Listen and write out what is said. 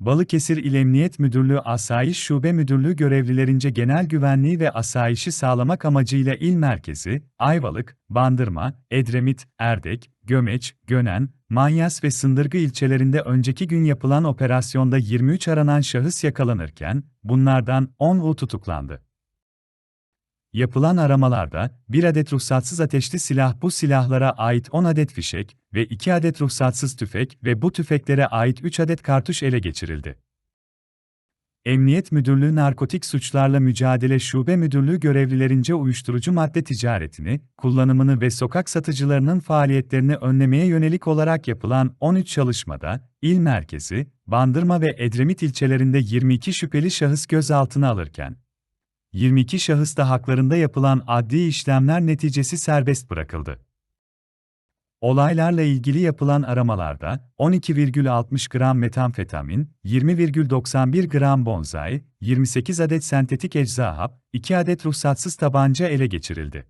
Balıkesir İl Emniyet Müdürlüğü Asayiş Şube Müdürlüğü görevlilerince genel güvenliği ve asayişi sağlamak amacıyla il merkezi, Ayvalık, Bandırma, Edremit, Erdek, Gömeç, Gönen, Manyas ve Sındırgı ilçelerinde önceki gün yapılan operasyonda 23 aranan şahıs yakalanırken, bunlardan 10'u tutuklandı. Yapılan aramalarda, bir adet ruhsatsız ateşli silah bu silahlara ait 10 adet fişek ve 2 adet ruhsatsız tüfek ve bu tüfeklere ait 3 adet kartuş ele geçirildi. Emniyet Müdürlüğü Narkotik Suçlarla Mücadele Şube Müdürlüğü görevlilerince uyuşturucu madde ticaretini, kullanımını ve sokak satıcılarının faaliyetlerini önlemeye yönelik olarak yapılan 13 çalışmada, il merkezi, Bandırma ve Edremit ilçelerinde 22 şüpheli şahıs gözaltına alırken, 22 şahıs da haklarında yapılan adli işlemler neticesi serbest bırakıldı. Olaylarla ilgili yapılan aramalarda 12,60 gram metamfetamin, 20,91 gram bonzai, 28 adet sentetik ecza hap, 2 adet ruhsatsız tabanca ele geçirildi.